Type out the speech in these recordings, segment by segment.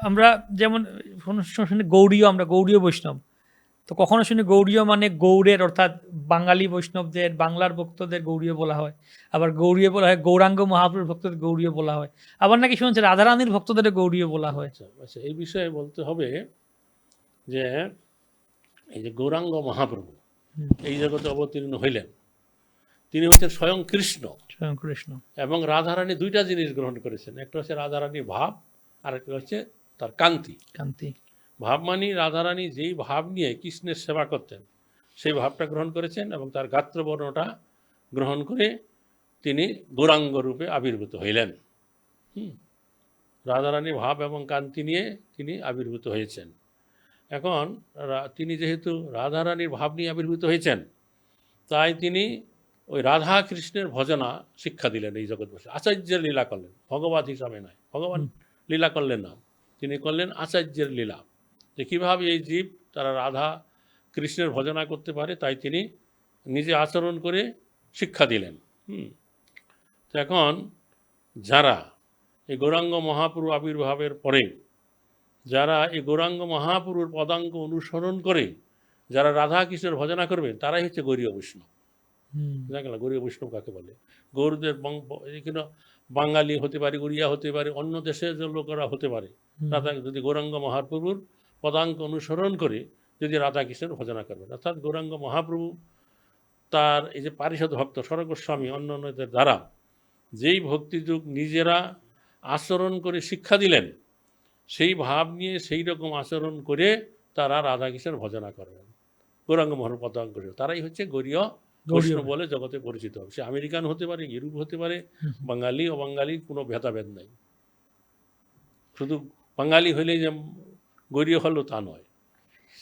আমরা যেমন শুনি গৌড়ীয় আমরা গৌড়ীয় বৈষ্ণব। তো কখনো শুনি গৌড়ীয় মানে গৌড়ের অর্থাৎ বাঙালি বৈষ্ণবদের বাংলার ভক্তদের গৌড়ীয় বলা হয়। আবার গৌড়ীয় বলা হয় গৌরাঙ্গ মহাপুরুর ভক্তদের গৌড়ীয় বলা হয়। আবার নাকি শুনছে রাধারানীর ভক্তদের গৌড়ীয় বলা হয়। আচ্ছা আচ্ছা এই বিষয়ে বলতে হবে যে এই যে গৌরাঙ্গ মহাপ্রভু এই জগতে অবতীর্ণ হইলেন। তিনি হচ্ছেন স্বয়ং কৃষ্ণ। স্বয়ং কৃষ্ণ। এবং রাধারানী দুইটা জিনিস গ্রহণ করেছেন। একটা হচ্ছে রাধারানীর ভাব আর একটা হচ্ছে তার কান্তি। কান্তি। ভাব মানি রাধারানী যেই ভাব নিয়ে কৃষ্ণের সেবা করতেন সেই ভাবটা গ্রহণ করেছেন এবং তার গাত্রবর্ণটা গ্রহণ করে তিনি গৌরাঙ্গ রূপে আবির্ভূত হইলেন। হুম। রাধারানীর ভাব এবং কান্তি নিয়ে তিনি আবির্ভূত হয়েছেন। এখন তিনি যেহেতু রাধারানীর ভাব নিয়ে আবির্ভূত হয়েছেন তাই তিনি ওই রাধা কৃষ্ণের ভজনা শিক্ষা দিলেন এই জগৎবাসী আচার্যের লীলা করলেন ভগবান হিসাবে নয় ভগবান লীলা করলেন না। তিনি করলেন আচার্যের লীলা। যে কীভাবে এই জীব তারা রাধা কৃষ্ণের ভজনা করতে পারে, তাই তিনি নিজে আচরণ করে শিক্ষা দিলেন। হুম। তো এখন যারা এই গৌরাঙ্গ মহাপুরু আবির্ভাবের পরে, যারা এই গৌরাঙ্গ মহাপুরুর পদাঙ্ক অনুসরণ করে, যারা রাধা কৃষ্ণের ভজনা করবে, তারাই হচ্ছে গৌরীয় বৈষ্ণব। দেখা গেল গৌরীয় বৈষ্ণব কাকে বলে? গৌরদের এখানে বাঙালি হতে পারে উড়িয়া হতে পারে অন্য দেশের যে লোকেরা হতে পারে রাধা যদি গৌরাঙ্গ মহাপ্রভুর পদাঙ্ক অনুসরণ করে যদি রাধাকৃষ্ণের ভজনা করবেন অর্থাৎ গৌরাঙ্গ মহাপ্রভু তার এই যে পারিষদ ভক্ত স্বর্গস্বামী অন্য অন্যদের দ্বারা যেই ভক্তিযুগ নিজেরা আচরণ করে শিক্ষা দিলেন সেই ভাব নিয়ে সেই রকম আচরণ করে তারা রাধাকৃষ্ণের ভজনা করবেন গৌরাঙ্গ মহার পদাঙ্ক। তারাই হচ্ছে গৌরীয় বৈষ্ণব বলে জগতে পরিচিত হবে। সে আমেরিকান হতে পারে ইউরোপ হতে পারে হুম। বাঙালি কোনো ভেদাভেদ নাই। শুধু বাঙালি হইলে যে গৌরীয় হলো তা নয়।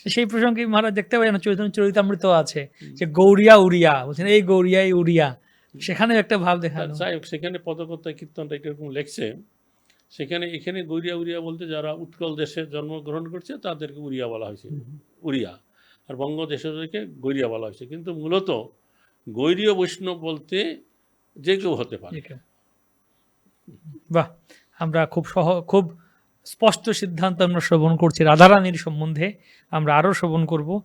সেই প্রসঙ্গে মহারাজ দেখতে পাই না চৈতন্য চরিতামৃত আছে। যে গৌরিয়া উড়িয়া বলছেন এই গৌরিয়া এই উড়িয়া সেখানেও একটা ভাব দেখা যাই হোক সেখানে পদকর্তায় কীর্তনটা এরকম লেখছে সেখানে এখানে গৌরিয়া উড়িয়া বলতে যারা উৎকল দেশে জন্মগ্রহণ করছে তাদেরকে উড়িয়া বলা হয়েছে। উড়িয়া। আর বঙ্গ দেশকে গৈরিয়া বলা হয়েছে। কিন্তু মূলত গৈরীয় বৈষ্ণব বলতে যে কেউ হতে পারে। বাহ, আমরা খুব সহ, খুব স্পষ্ট সিদ্ধান্ত আমরা শ্রবণ করছি। রাধারানীর সম্বন্ধে আমরা আরও শ্রবণ করব।